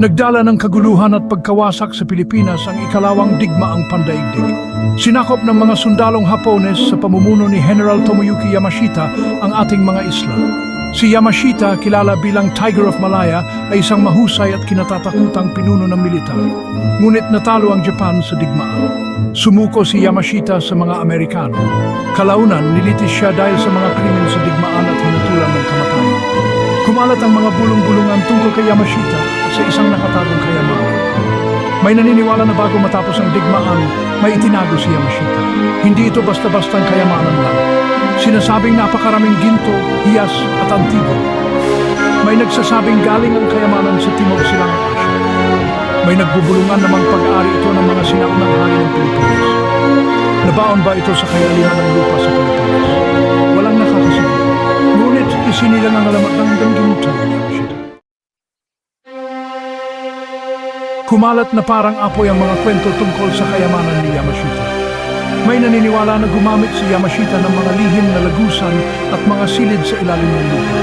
Nagdala ng kaguluhan at pagkawasak sa Pilipinas ang ikalawang digmaang pandaigdig. Sinakop ng mga sundalong Hapones sa pamumuno ni General Tomoyuki Yamashita ang ating mga isla. Si Yamashita, kilala bilang Tiger of Malaya, ay isang mahusay at kinatatakutang pinuno ng militar. Ngunit natalo ang Japan sa digmaan. Sumuko si Yamashita sa mga Amerikano. Kalaunan, nilitis siya dahil sa mga krimen sa digmaan at hinatulan ng kamatayan. Kumalat ang mga bulong-bulungan tungkol kay Yamashita sa isang nakatagong kayamanan. May naniniwala na bago matapos ang digmaan, may itinago si Yamashita. Hindi ito basta-bastang kayamanan lang. Sinasabing napakaraming ginto, hiyas at antigo. May nagsasabing galing ang kayamanan sa Timog Silangang Asya. May nagbubulungan namang pag-ari ito ng mga sinaunang hari ng Pilipinas. Nabaon ba ito sa kayalihan ng lupa sa Pilipinas? Kumalat na parang apoy ang mga kwento tungkol sa kayamanan ni Yamashita. May naniniwala na gumamit si Yamashita ng mga lihim na lagusan at mga silid sa ilalim ng lupa.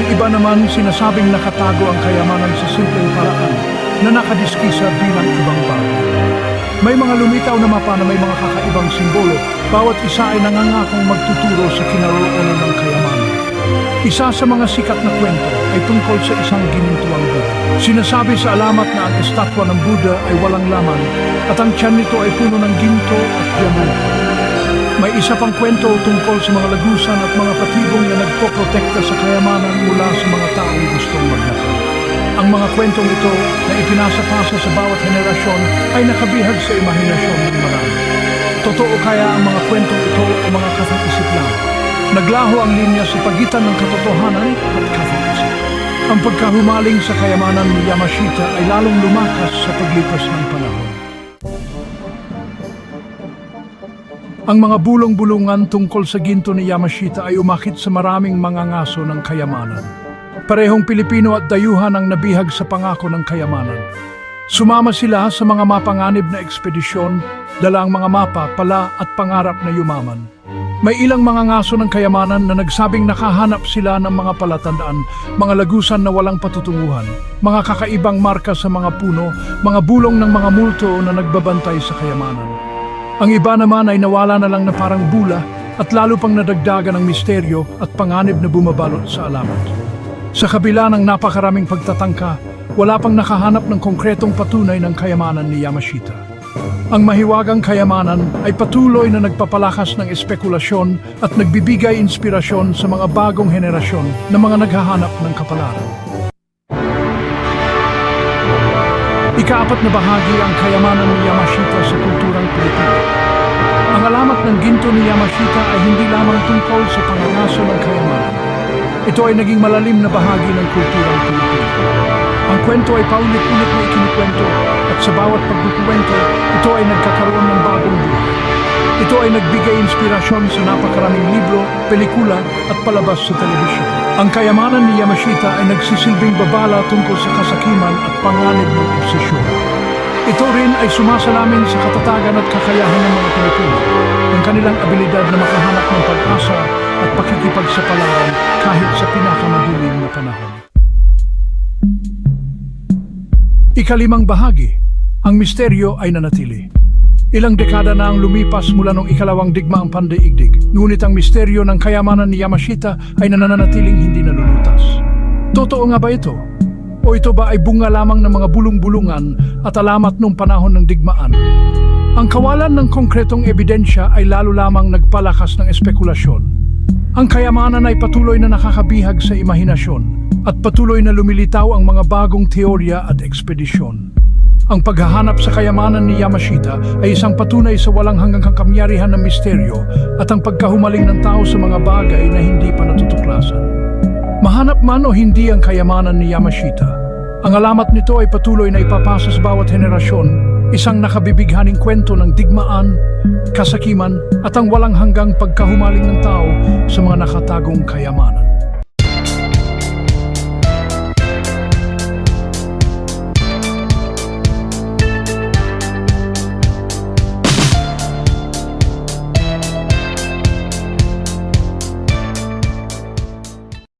Ang iba naman sinasabing nakatago ang kayamanan sa simpleng paraan na nakadiskisa bilang ibang bagay. May mga lumitaw na mapa na may mga kakaibang simbolo, bawat isa ay nangangakong magtuturo sa kinaroonan ng kayamanan. Isa sa mga sikat na kwento ay tungkol sa isang ginintuang Buddha. Sinasabi sa alamat na ang estatwa ng Buddha ay walang laman at ang tiyan nito ay puno ng ginto at diamante. May isa pang kwento tungkol sa mga lagusan at mga patibong na nagpoprotekta sa kayamanan mula sa mga taong gustong magnakaw. Ang mga kwentong ito na ipinasa-pasa sa bawat henerasyon ay nakabihag sa imahinasyon ng marami. Totoo kaya ang mga kwentong ito o mga kathang-isip lang? Naglaho ang linya sa pagitan ng katotohanan at kathang-isip. Ang pagkahumaling sa kayamanan ni Yamashita ay lalong lumakas sa paglipas ng panahon. Ang mga bulong-bulungan tungkol sa ginto ni Yamashita ay umakit sa maraming mga ngaso ng kayamanan. Parehong Pilipino at dayuhan ang nabihag sa pangako ng kayamanan. Sumama sila sa mga mapanganib na ekspedisyon, dala ang mga mapa, pala at pangarap na yumaman. May ilang mga ngaso ng kayamanan na nagsabing nakahanap sila ng mga palatandaan, mga lagusan na walang patutunguhan, mga kakaibang marka sa mga puno, mga bulong ng mga multo na nagbabantay sa kayamanan. Ang iba naman ay nawala na lang na parang bula at lalo pang nadagdagan ng misteryo at panganib na bumabalot sa alamat. Sa kabila ng napakaraming pagtatangka, wala pang nakahanap ng konkretong patunay ng kayamanan ni Yamashita. Ang mahiwagang kayamanan ay patuloy na nagpapalakas ng espekulasyon at nagbibigay inspirasyon sa mga bagong henerasyon na mga naghahanap ng kapalaran. Ikaapat na bahagi ang kayamanan ni Yamashita sa kulturang Pilipino. Ang alamat ng ginto ni Yamashita ay hindi lamang tungkol sa pangangaso ng kayamanan. Ito ay naging malalim na bahagi ng kulturang Pilipino. Ang kwento ay paulit-ulit na ikinikwento at sa bawat pagkukwento, ito ay nagkakaroon ng bagong buhay. Ito ay nagbigay inspirasyon sa napakaraming libro, pelikula at palabas sa telebisyon. Ang kayamanan ni Yamashita ay nagsisilbing babala tungkol sa kasakiman at panganib ng obsesyon. Ito rin ay sumasalamin sa katatagan at kakayahan ng mga Pilipino, ng kanilang abilidad na makahanap ng pag-asa at pakikipagsapalaran kahit sa pinakamadilim na panahon. Ikalimang bahagi, ang misteryo ay nanatili. Ilang dekada na ang lumipas mula nung ikalawang digmaang pandaigdig, ngunit ang misteryo ng kayamanan ni Yamashita ay nananatiling hindi nalulutas. Totoo nga ba ito? O ito ba ay bunga lamang ng mga bulong-bulungan at alamat nung panahon ng digmaan? Ang kawalan ng konkretong ebidensya ay lalo lamang nagpalakas ng espekulasyon. Ang kayamanan ay patuloy na nakakabihag sa imahinasyon at patuloy na lumilitaw ang mga bagong teorya at ekspedisyon. Ang paghahanap sa kayamanan ni Yamashita ay isang patunay sa walang hanggang kakamyarihan ng misteryo at ang pagkahumaling ng tao sa mga bagay na hindi pa natutuklasan. Mahanap man o hindi ang kayamanan ni Yamashita, ang alamat nito ay patuloy na ipapasa sa bawat henerasyon, isang nakabibighaning kwento ng digmaan, kasakiman at ang walang hanggang pagkahumaling ng tao sa mga nakatagong kayamanan.